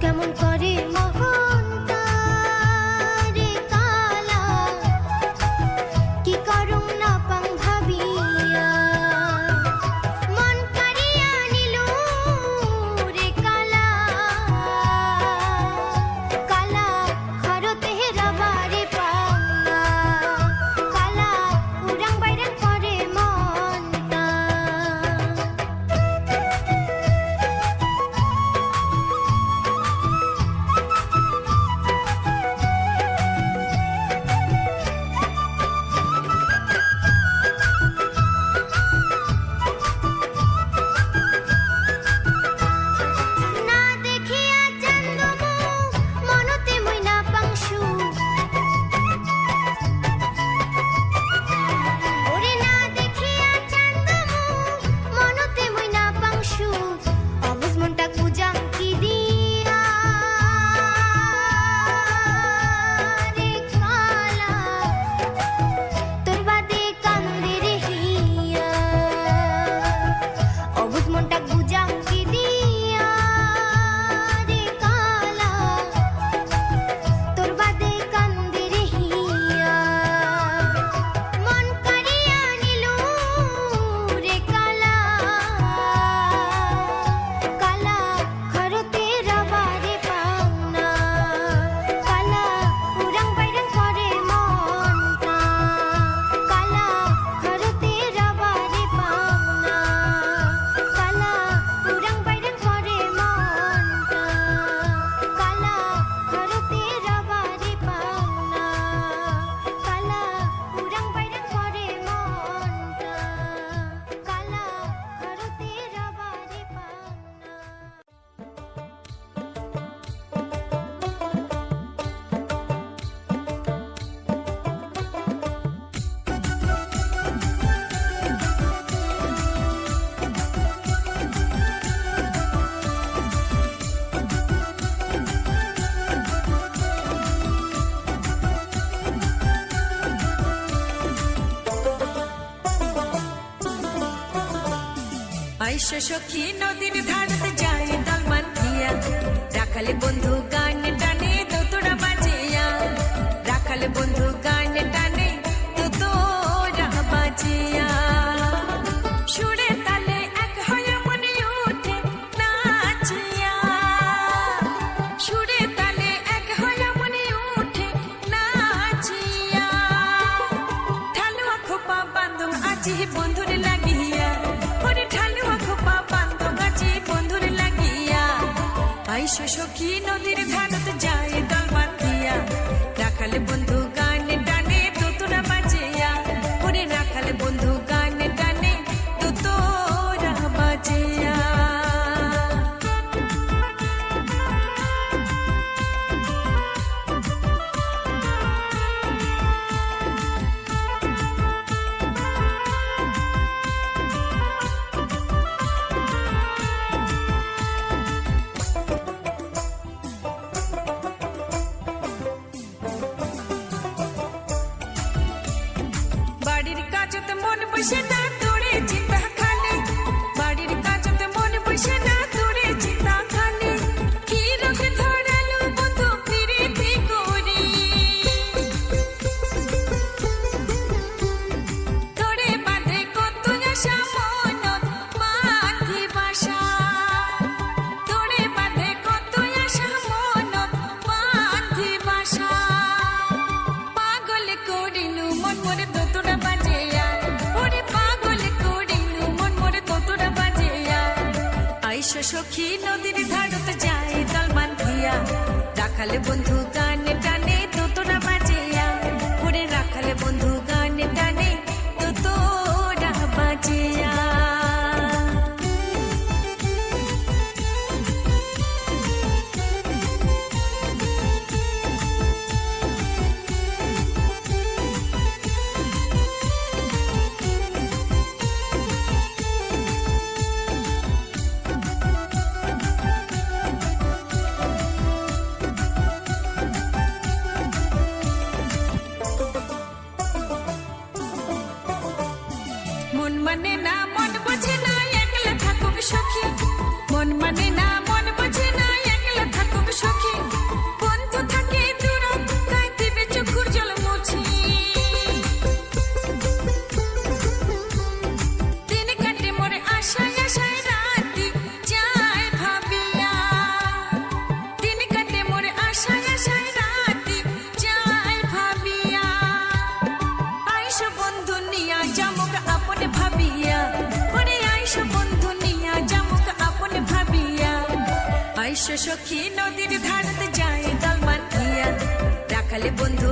কেমন করে মা? বিশ্ব সখী নদীর ধারতে যায় দল বান্ধিয়া রাখালে বন্ধু গান ডানে দোতরা বাজিয়া। রাখালে বন্ধু কি নদীর ভারত যায় দল বাতিয়া রাখালে বন্ধু Wish should back. সখী নদীর ধারত যায় দলমান বান্ধিয়া রাখালে বন্ধু গানে সখী নদীর ধারতে যায় দলমান দিয়া রাখালে বন্ধু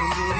সুন্দরী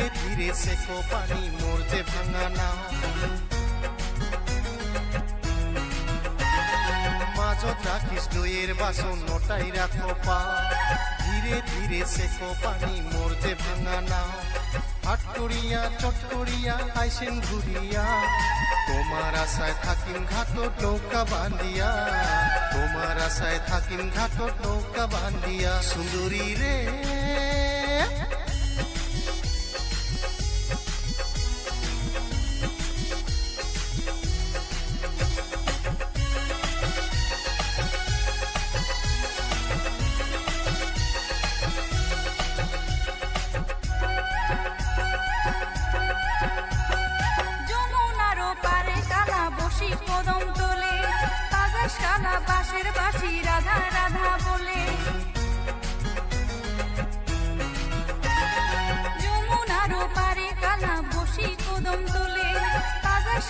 ধীরে ধীরে সেকো পানি, মোর যে ভাঙা না। মাঝত রাখিস দইয়ের বাসন, নটাই রাখো পা। ধীরে ধীরে সেকো পানি, মোর যে ভাঙা না। হাট করিয়া, চট করিয়া, আইসেন ঘুরিয়া। তোমার আশায় থাকিম ঘাটত নৌকা বান্ধিয়া। তোমার আশায় থাকিম ঘাটত নৌকা বান্ধিয়া। সুন্দরী রে।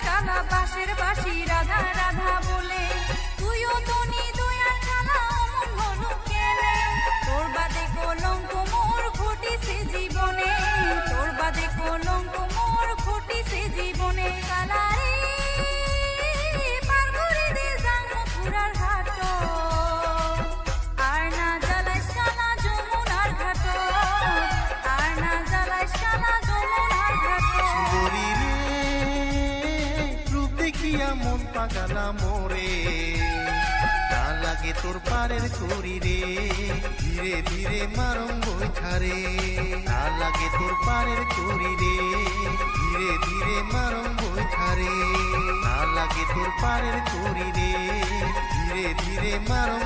কালা বাঁশের বাসি রাধা রাধা বলে, তুইও তো তোর বাদে কলঙ্ক মোর ঘটিছে জীবনে, তোর বাদে কলঙ্ক পাগালা মোরে না লাগে তোর পারের করি রে ধীরে ধীরে মারম বৈঠারে না লাগে তোর পারের করি রে ধীরে ধীরে মারম বৈঠারে না লাগে তোর পারের করি রে ধীরে ধীরে মারম